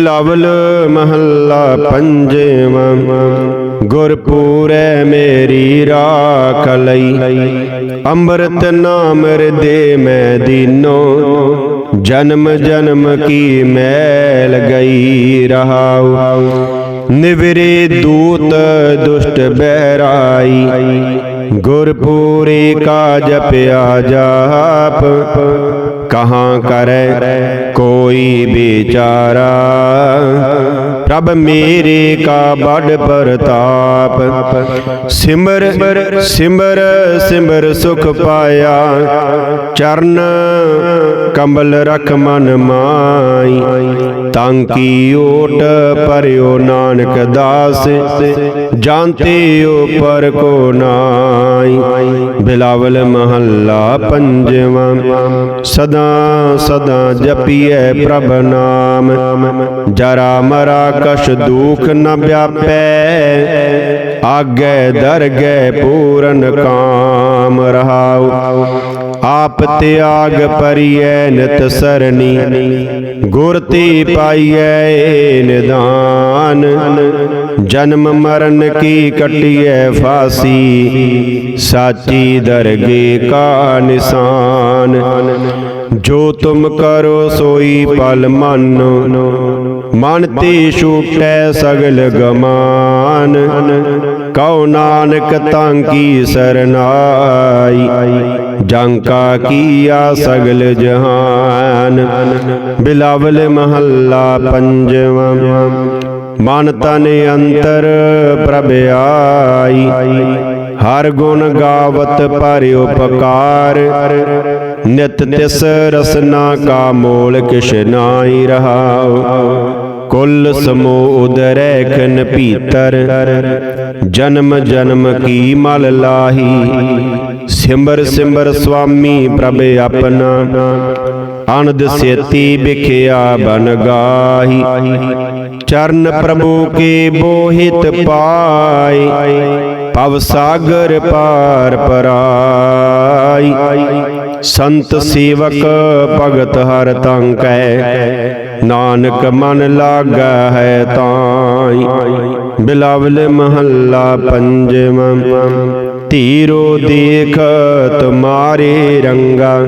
Level ਮਹੱਲਾ ਪੰਜਵਾਂ, ਗੁਰਪੂਰੈ ਮੇਰੀ ਰਾਖ ਲਈ। ਅੰਮ੍ਰਿਤ ਨਾਮ ਹਿਰਦੇ ਮੈਂ ਦੀਨੋ, ਜਨਮ ਜਨਮ ਕੀ ਮੈਲ ਗਈ ਰਹਾਉ। ਨਿਵਰੇ ਦੂਤ ਦੁਸ਼ਟ ਬਹਿਰਾਈ, ਗੁਰਪੂਰੇ ਕਾ ਜਪਿਆ ਜਾਪ। ਕਹਾਂ ਕਰੈ ਕੋਈ ਵਿਚਾਰਾ ਪ੍ਰਭ ਮੇਰੇ ਕਾ ਬੜ ਪ੍ਰਤਾਪ। ਸਿਮਰ ਸਿਮਰ ਸਿਮਰ ਸੁਖ ਪਾਇਆ। ਚਰਨ ਕਮਲ ਰਖ ਮਨ ਮਾਈ। ਤਾਂ ਕੀ ਓਟ ਪਰਿਓ ਨਾਨਕ ਦਾਸ। ਜਾਣਤੇ ਉਪਰ ਕੋ ਨਾਈ। ਬਿਲਾਵਲ ਮਹੱਲਾ ਪੰਜਵਾਂ। ਸਦਾ ਸਦਾ ਜਪੀਐ ਪ੍ਰਭ ਨਾਮ। ਜਰਾ ਮਰਾ ਕਛ ਦੁਖ ਨ ਵਿਆਪੈ। ਆਗੇ ਦਰਗੇ ਪੂਰਨ ਕਾਮ ਰਹਾਉ। ਆਪ ਤਿਆਗ ਪਰਿਐ ਨਿਤ ਸਰਣੀ। ਗੁਰ ਤੇ ਪਾਈਐ ਨਿਦਾਨ। ਜਨਮ ਮਰਨ ਕੀ ਕਟਿਐ ਫਾਸੀ। ਸਾਚੀ ਦਰਗੇ ਕਾ ਨਿਸ਼ਾਨ। ਜੋ ਤੁਮ ਕਰੋ ਸੋਈ ਪਲ ਮੰਨੋ। ਮਨ ਤੇ ਛੂਟੈ ਸਗਲ ਗਮਾਨ। ਕਉ ਨਾਨਕ ਤਾਂ ਕੀ ਸਰਨਾਈ ਜੰਕਾ ਕੀਆ ਸਗਲ ਜਹਾਨ। ਬਿਲਾਵਲ ਮਹੱਲਾ ਪੰਜਵਾਂ, ਮਨ ਤਨ ਅੰਤਰ ਪ੍ਰਭ ਆਈ। ਹਰ ਗੁਣ ਗਾਵਤ ਪਰ ਉਪਕਾਰ, ਨਿਤ ਤਿਸ ਰਸਨਾ ਕਾ ਮੋਲ ਕਿਛ ਨਾਹੀ ਰਹਾਉ। ਕੁੱਲ ਸਮੋ ਉਦਰੈ ਖਨ ਭੀਤਰ। ਜਨਮ ਜਨਮ ਕੀ ਮਲ ਲਾਹੀ। ਸਿਮਰ ਸਿਮਰ ਸੁਆਮੀ ਪ੍ਰਭ ਆਪਣਾ। ਅਨੰਦ ਸੇਤੀ ਵਿਖਿਆ ਬਨ ਗਾਹੀ। ਚਰਨ ਪ੍ਰਭੂ ਕੇ ਬੋਹਿਤ ਪਾਈ ਪਵ ਸਾਗਰ ਪਾਰ ਪਰਾਈ। ਸੰਤ ਸੇਵਕ ਭਗਤ ਹਰ ਤੰਕੈ ਨਾਨਕ ਮਨ ਲਾਗਾ ਹੈ ਤਾਈ। ਬਿਲਾਵਲ ਮਹੱਲਾ ਪੰਜਵਾਂ ਧੀਰੋ ਦੇਖ ਤੁਮਾਰੇ ਰੰਗਾ।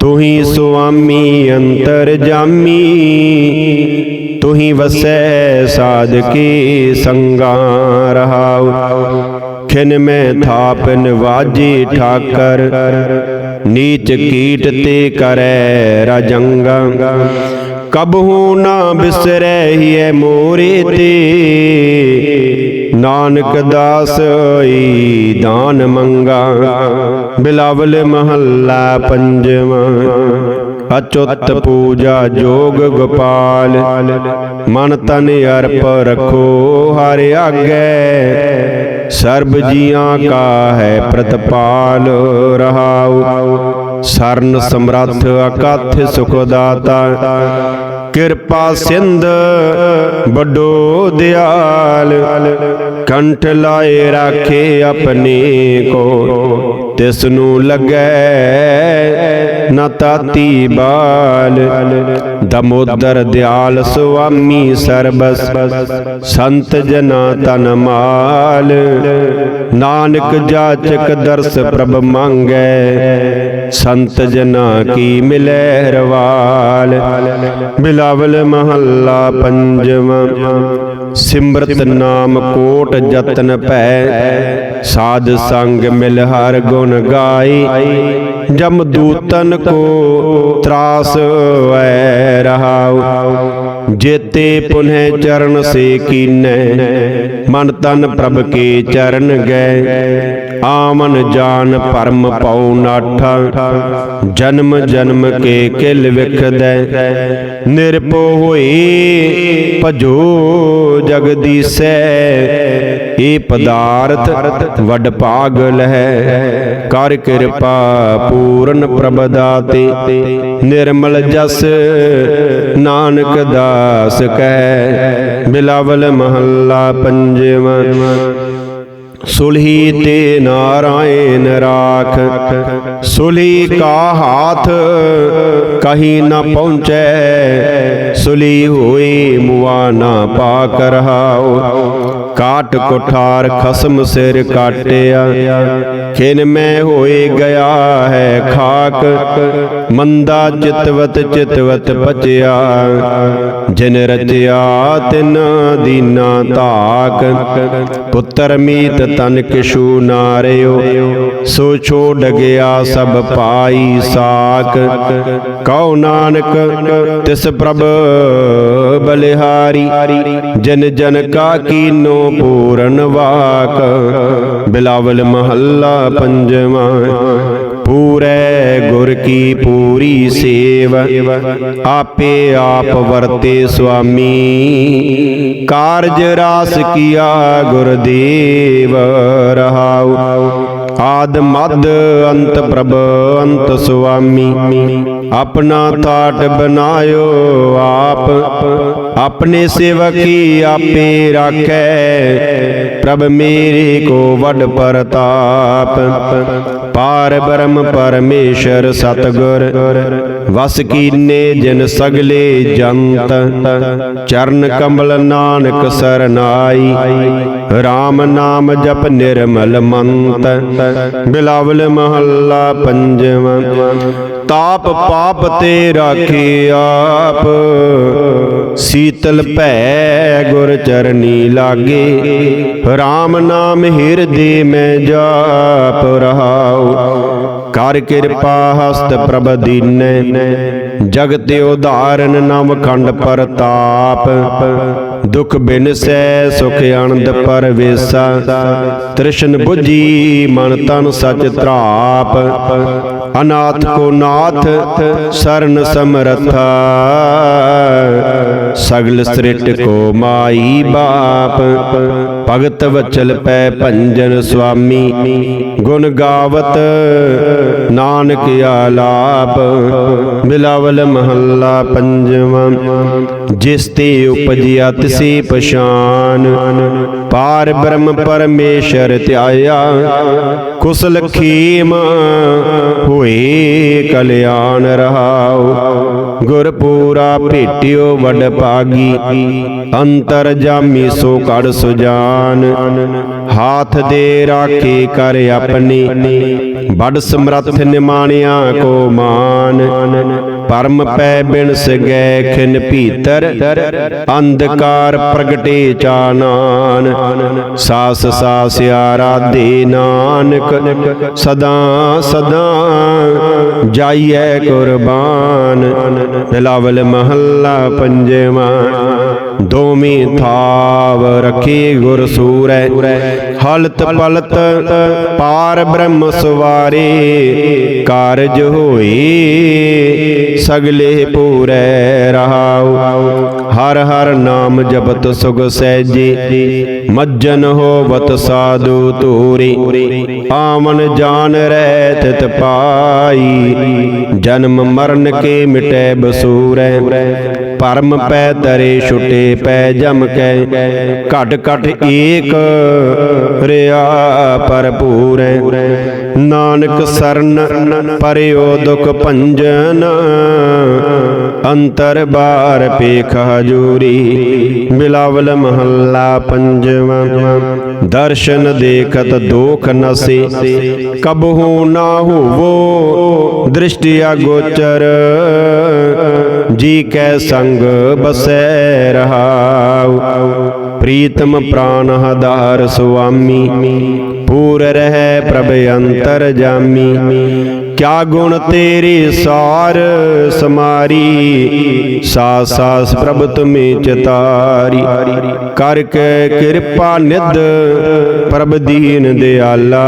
ਤੁਹੀ ਸੁਆਮੀ, ਅੰਤਰ ਜਾਮੀ। ਤੁਹੀ ਵਸੈ ਸਾਧਕੀ ਸੰਗਾ ਰਹਾਉ ਖਿਨ ਮੈਂ ਥਾਪਨ ਵਾਜੀ ਠਾਕਰ ਨੀਚ ਕੀਟ ਤੇ ਕਰੈ ਰਜੰਗਾ ਕਬਹੂ ਨਾ ਬਿਸਰੈ ਹੀਐ ਮੋਰੇ ਤੇ ਨਾਨਕ ਦਾਸ ਈ ਦਾਨ ਮੰਗਾ ਬਿਲਾਵਲ ਮਹੱਲਾ ਪੰਜਵਾਂ ਅਚੁੱਤ ਪੂਜਾ ਜੋਗ ਗੋਪਾਲ। ਮਨ ਤਨ ਅਰਪ ਰਖੋ ਹਰ ਆਗੇ। ਸਰਬ ਜੀਆਂ ਕਾ ਹੈ ਪ੍ਰਤਪਾਲ ਰਹਾਉ। ਸਰਨ ਸਮਰੱਥ ਅਕਥ ਸੁਖ ਦਾਤਾ ਕਿਰਪਾ ਸਿੰਧ ਵੱਡੋ ਦਿਆਲ। ਕੰਠ ਲਾਏ ਰਾਖੇ ਆਪਣੇ ਕੋ ਤਿਸ ਨੂੰ ਲੱਗੈ ਨ ਤਾਤੀ ਬਾਲ ਦਮੋਦਰ ਦਿਆਲ ਸੁਆਮੀ ਸਰਬਸ, ਸੰਤ ਜਨਾ ਤਨ ਮਾਲ। ਨਾਨਕ ਜਾਚਕ ਦਰਸ ਪ੍ਰਭ ਮੰਗੈ, ਸੰਤ ਜਨਾ ਕੀ ਮਿਲੈ ਰਵਾਲ। ਬਿਲਾਵਲ ਮਹੱਲਾ ਪੰਜਵਾਂ, ਸਿਮਰਤ ਨਾਮ ਕੋਟ ਜਤਨ ਭੈ, ਸਾਧ ਸੰਗ ਮਿਲ ਹਰ ਗੁਣ ਗਾਈ ਜਮ ਦੂਤਨ ਕੋ ਤਰਾਸ ਵੈ ਰਹਾਉ, ਜੇਤੇ ਪੁਨਹਿ ਚਰਨ ਸੇ ਕੀਨੈ, ਮਨ ਤਨ ਪ੍ਰਭ ਕੇ ਚਰਨ ਗਏ ਆਮਨ ਜਾਨ ਪਰਮ ਪਉ ਨਾਠਾ, ਜਨਮ ਜਨਮ ਕੇ ਕਿਲ ਵਿਖਦੈ। ਨਿਰਪੋ ਹੋਏ ਭਜੋ ਜਗਦੀਸੈ, ਇਹ ਪਦਾਰਥ ਵੱਡ ਭਾਗ ਲਹਿ ਕਰ ਕਿਰਪਾ ਪੂਰਨ ਪ੍ਰਭ ਦਾਤੇ ਨਿਰਮਲ ਜਸ, ਨਾਨਕ ਦਾਸ ਕਹਿ ਬਿਲਾਵਲ ਮਹੱਲਾ ਪੰਜਵਾਂ ਸੁਲਹੀ ਤੇ ਨਾਰਾਇਣ ਰਾਖ। ਸੁਲੀ ਕਾ ਹਾਥ ਕਹੀ ਨਾ ਪਹੁੰਚੈ। ਸੁਲੀ ਹੋਈ ਮੁਆ ਨਾ ਪਾ ਕਰਹਾਉ ਕਾਟ ਕੋਠਾਰ ਖਸਮ ਸਿਰ ਕਾਟਿਆ। ਖਿਨ ਮੈਂ ਹੋਏ ਗਿਆ ਹੈ ਖਾਕ, ਮੰਦਾ ਚਿਤਵਤ ਚਿਤਵਤ ਪਚਿਆ ਜਿਨ ਰਚਿਆ ਤਿਨ ਦੀਨਾ ਧਾਕ, ਪੁੱਤਰ ਮੀਤ ਤਨ ਕਿਸ਼ੂ ਨਾਰਿਓ ਸੋ ਛੋੜ ਗਿਆ ਸਭ ਪਾਈ ਸਾਕ। ਕਉ ਨਾਨਕ, ਤਿਸ ਪ੍ਰਭ ਬਲਿਹਾਰੀ, ਜਨ ਜਨ ਕਾ ਕੀਨੋ ਪੂਰਨ ਵਾਕ, ਬਿਲਾਵਲ ਮਹੱਲਾ ਪੰਜਵਾਂ, ਪੂਰੇ ਗੁਰ ਕੀ ਪੂਰੀ ਸੇਵ, ਆਪੇ ਆਪ ਵਰਤੇ ਸੁਆਮੀ, ਕਾਰਜ ਰਾਸ ਕੀਆ ਗੁਰਦੇਵ, ਰਹਾਉ। ਆਦ ਮਦ ਅੰਤ ਪ੍ਰਭ, ਅੰਤ ਸੁਆਮੀ। ਆਪਣਾ ਤਾਟ ਬਨਾਇਓ ਆਪ, ਆਪਣੇ ਸੇਵਕੀ ਆਪੇ ਰਾਖੈ। ਪ੍ਰਭ ਮੇਰੇ ਕੋ ਵਡ ਪ੍ਰਤਾਪ, ਪਾਰ ਬ੍ਰਹਮ ਪਰਮੇਸ਼ਰ ਸਤਗੁਰ। ਵਸ ਕੀਨੇ ਜਿਨ ਸਗਲੇ ਜੰਤ, ਚਰਨ ਕਮਲ ਨਾਨਕ ਸਰਨਾਈ। RAM ਨਾਮ ਜਪ ਨਿਰਮਲ ਮੰਤ, ਬਿਲਾਵਲ ਮਹੱਲਾ ਪੰਜਵਾਂ, ਤਾਪ ਪਾਪ ਤੇ ਰਾਖੇ ਆਪ, ਸੀਤਲ ਭੈ ਗੁਰ ਚਰਨੀ ਲਾਗੇ RAM ਨਾਮ ਹਿਰਦੇ ਮੈਂ ਜਾਪ ਰਹਾਉ ਕਰ ਕਿਰਪਾ ਹਸਤ ਪ੍ਰਭ ਦੀਨੈ। ਜਗਤ ਉਧਾਰਨ ਨਵ ਖੰਡ ਪ੍ਰਤਾਪ। ਦੁਖ ਬਿਨਸੈ, ਸੁਖ ਆਨੰਦ ਪਰਵੇਸਾ। ਤ੍ਰਿਸ਼ਨ 부ਜੀ ਮਨ ਤਨ ਸਚ ਤਰਾਪ ਅਨਾਥ ਕੋ ਨਾਥ ਸਰਨ ਸਮਰਥਾ ਸਗਲ ਸ੍ਰਿਟ ਕੋ ਮਾਈ ਬਾਪ। ਭਗਤ ਵਚਲ ਪੈ ਭੰਜਨ ਸੁਆਮੀ। ਗੁਣ ਗਾਵਤ ਨਾਨਕ ਆਲਾਪ। ਬਿਲਾਵਲ ਮਹੱਲਾ ਪੰਜਵਾਂ, ਜਿਸ ਤੇ ਉਪਜਿਆ ਤਿਸੇ ਪਛਾਨ। ਪਾਰ ਬ੍ਰਹਮ ਪਰਮੇਸ਼ਰ ਧਿਆਇਆ, ਕੁਸਲ ਖੀਮ ਹੋਏ ਕਲਿਆਣ ਰਹਾਉ। ਗੁਰ ਪੂਰਾ ਭੇਟਿਓ ਵਡ ਭਾਗੀ, ਅੰਤਰ ਜਾਮੀ ਸੋ ਕੜ ਸੁਜਾਨ। ਹਾਥ ਦੇ ਰਾਖੇ ਕਰ ਆਪਣੀ ਬੜ ਸਮਰੱਥ ਨਿਮਾਣਿਆ ਕੋ ਮਾਨ। ਪਰਮ ਪੈ ਬਿਨਸ ਗੈ ਖਿਨ ਭੀਤਰ, ਅੰਧਕਾਰ ਪ੍ਰਗਟੇ ਚਾਨਾਨ ਸਾਸ ਸਾਸਿਆ ਰਾਧੇ ਨਾਨਕ, ਸਦਾ ਸਦਾ ਜਾਈਐ ਕੁਰਬਾਨ। ਬਿਲਾਵਲ ਮਹੱਲਾ ਪੰਜਵਾਂ। ਦੋਵੇਂ ਥਾਵ ਰਖੇ ਗੁਰ ਸੂਰੈ, ਹਲਤ ਪਲਤ ਪਾਰ ਬ੍ਰਹਮ ਸਵਾਰੇ, ਕਾਰਜ ਹੋਏ, ਸਗਲੇ ਪੂਰੈ ਰਹਾਉ, ਹਰ ਹਰ ਨਾਮ ਜਪਤ ਸੁਖ ਸਹਿਜੇ, ਮੱਜਨ ਹੋਵਤ ਸਾਧੂ ਤੂਰੀ ਆਮਨ ਜਾਨ ਰਹਿ ਤਿਤ ਪਾਈ, ਜਨਮ ਮਰਨ ਕੇ ਮਿਟੈ ਬਸੂਰੈ ਪਰਮ ਪੈ ਤਰੇ ਛੁਟੇ ਪੈ ਜਮ ਕੈ। ਘਟ ਘਟ ਏਕ ਰਿਆ ਭਰਪੂਰੈ ਨਾਨਕ ਸਰਨ ਪਰਿਓ ਦੁਖ ਭੰਜਨ। ਅੰਤਰ ਬਾਰ ਪੇਖ ਹਜੂਰੀ। ਬਿਲਾਵਲ ਮਹੱਲਾ ਪੰਜਵਾਂ। ਦਰਸ਼ਨ ਦੇਖਤ ਦੋਖ ਨਸੇ। ਕਬਹੂ ਨਾ ਹੋਵੋ, ਦ੍ਰਿਸ਼ਟਿਆ ਗੋਚਰ। ਜੀ ਕੈ ਸੰਗ ਬਸੈ ਰਹਾਉ ਪ੍ਰੀਤਮ ਪ੍ਰਾਨ ਹਦਾਰ ਸੁਆਮੀ ਪੂਰ ਰਹਿ ਪ੍ਰਭ ਅੰਤਰ ਜਾਮੀ। ਕਿਆ ਗੁਣ ਤੇਰੇ ਸਾਰ ਸਮਾਰੀ? ਸਾਸ ਸਾਸ ਪ੍ਰਭ ਤੁਮੇ ਚਤਾਰੀ ਕਰ ਕੇ ਕਿਰਪਾ ਨਿਧ ਪ੍ਰਭ ਦੀਨ ਦਿਆਲਾ।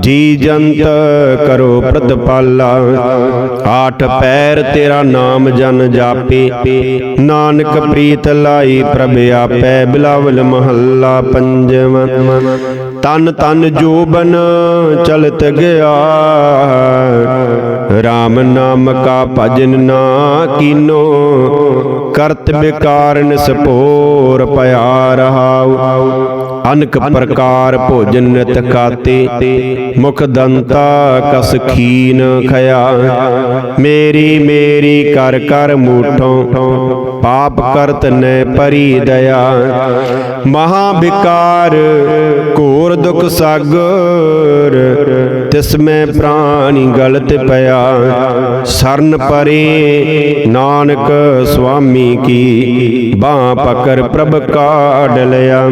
ਜੀ ਜੰਤ ਕਰੋ ਪ੍ਰਤਪਾਲਾ। ਆਠ ਪੈਰ ਤੇਰਾ ਨਾਮ ਜਨ ਜਾਪੇ। ਨਾਨਕ ਪ੍ਰੀਤ ਲਾਈ ਪ੍ਰਭ ਆਪੈ। ਬਿਲਾਵਲ ਮਹੱਲਾ ਪੰਜਵਾਂ। ਤਨ ਤਨ ਜੋਬਨ ਚਲਤ ਗਿਆ। RAM ਨਾਮ ਕਾ ਭਜਨ ਨਾ ਕੀਨੋ, ਕਰਤ ਬਿਕਾਰਨ ਸਪੋ ਪਿਆ ਰਹਾਉ। ਅਨਕ ਪ੍ਰਕਾਰ ਭੋਜਨ ਨਿਤ ਖਾਤੇ, ਮੁਖ ਦੰਤਾ ਕਸ ਖੀਨ ਖਿਆ ਮੇਰੀ ਮੇਰੀ ਕਰ ਕਰ ਮੂਠੋਂ ਪਾਪ ਕਰਤ ਨੈ ਪਰੀ ਦਇਆ। ਮਹਾ ਵਿਕਾਰ ਘੋਰ ਦੁਖ ਸਾਗਰ, ਤਿਸ ਮੈਂ ਪ੍ਰਾਣੀ ਗਲਤ ਪਿਆ। ਸਰਨ ਪਰੇ ਨਾਨਕ ਸੁਆਮੀ ਕੀ ਬਾਹ ਪਕਰ ਪ੍ਰਭ ਕਾਢ ਲਿਆ।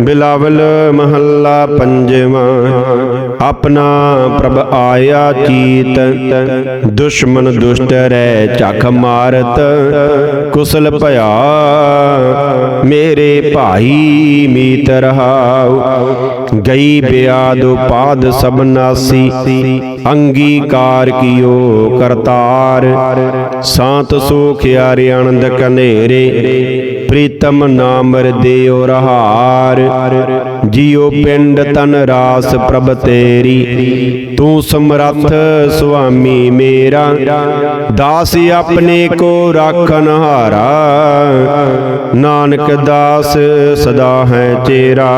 ਬਿਲਾਵਲ ਮਹੱਲਾ ਪੰਜਵਾਂ। ਆਪਣਾ ਪ੍ਰਭ ਆਇਆ ਚੀਤ ਦੁਸ਼ਮਨ ਦੁਸ਼ਟ ਰਹਿ ਝਖ ਮਾਰਤ, ਕੁਸਲ ਭਇਆ ਮੇਰੇ ਭਾਈ ਮੀਤ ਰਹਾਉ। ਗਈ ਬਿਆਦ ਉਪਾਦ ਸਭ ਅੰਗੀਕਾਰ ਕੀਓ ਕਰਤਾਰ। ਸਾਤ ਸੋਖ ਆਰਿ ਆਨੰਦ ਕਨੇਰੇ ਪ੍ਰੀਤਮ ਨਾਮਰ ਰਦਿਓ ਰਹਾਰ। ਜੀਉ ਪਿੰਡ ਤਨ ਰਾਸ ਪ੍ਰਭ ਤੇਰੀ, ਤੂੰ ਸਮਰੱਥ ਸੁਆਮੀ ਮੇਰਾ। ਦਾਸ ਆਪਣੇ ਕੋ ਰਾਖਨ ਹਾਰਾ ਨਾਨਕ ਦਾਸ ਸਦਾ ਹੈ ਤੇਰਾ